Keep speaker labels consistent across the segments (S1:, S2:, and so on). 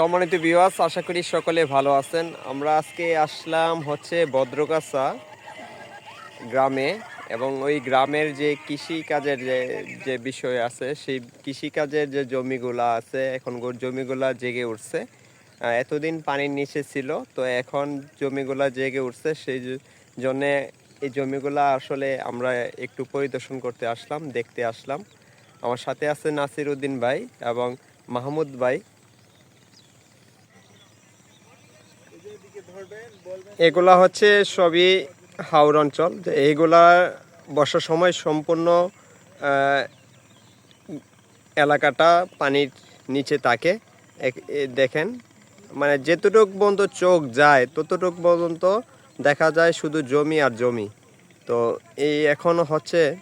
S1: সম্মানিত বিওয়াস আশা করি সকলে ভালো আছেন। আমরা আজকে আসলাম হচ্ছে ভদ্রকাছা গ্রামে এবং ওই গ্রামের যে কৃষি কাজের যে যে বিষয় আছে, সেই কৃষি কাজের যে জমিগুলা আছে এখন জমিগুলা জেগে উঠছে। এতদিন পানির নিচে ছিল, তো এখন জমিগুলা জেগে উঠছে, সেই জন্যে এই জমিগুলা আসলে আমরা একটু পরিদর্শন করতে আসলাম, দেখতে আসলাম। আমার সাথে আছে নাসির উদ্দিন ভাই এবং মাহমুদ ভাই। এগুলা হচ্ছে সবই হাওর অঞ্চল। এইগুলা বর্ষার সময় সম্পূর্ণ এলাকাটা পানির নিচে থাকে। দেখেন মানে যেতটুক পর্যন্ত চোখ যায়, ততটুক পর্যন্ত দেখা যায় শুধু জমি আর জমি। তো এই এখন হচ্ছে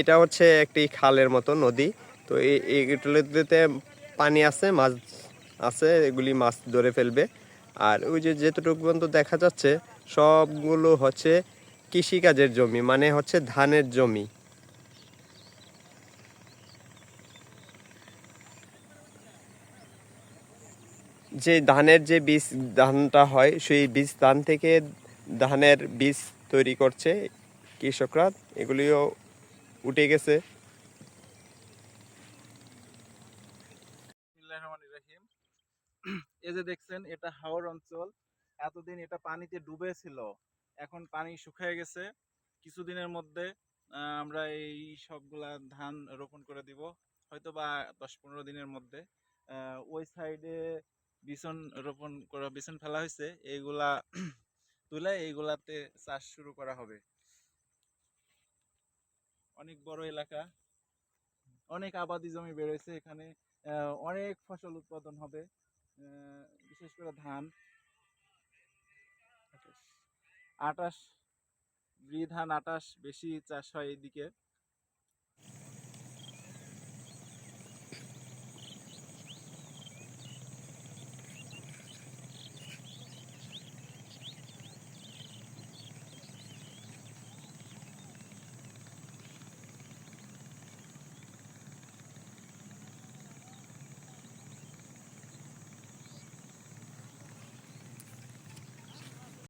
S1: এটা হচ্ছে একটি খালের মতো নদী। তো এই- এইগুলোতে পানি আছে, মাছ আছে, এগুলি মাছ ধরে ফেলবে। আর ওই যে যেতটুকু পর্যন্ত দেখা যাচ্ছে, সবগুলো হচ্ছে কৃষিকাজের জমি মানে হচ্ছে ধানের জমি। যে ধানের যে বীজ ধানটা হয়, সেই বীজ ধান থেকে ধানের বীজ তৈরি করছে কৃষকরা, এগুলিও উঠে গেছে।
S2: এই যে দেখছেন, এটা হাওর অঞ্চল। এতদিন এটা পানিতে ডুবে ছিল এখন পানি শুকিয়ে গেছে। কিছুদিনের মধ্যে আমরা এই সবগুলা ধান রোপণ করে দিব হয়তো বা দশ পনেরো দিনের মধ্যে। ওই সাইডে বিছন রোপণ করা, বিছন ফেলা হয়েছে, এইগুলা তুলে এইগুলাতে চাষ শুরু করা হবে। অনেক বড় এলাকা, অনেক আবাদি জমি বেড়েছে এখানে অনেক ফসল উৎপাদন হবে। বিশেষ করে ধান। আটাশ ব্রি ধান আটাশ বেশি চাষ হয় এইদিকে।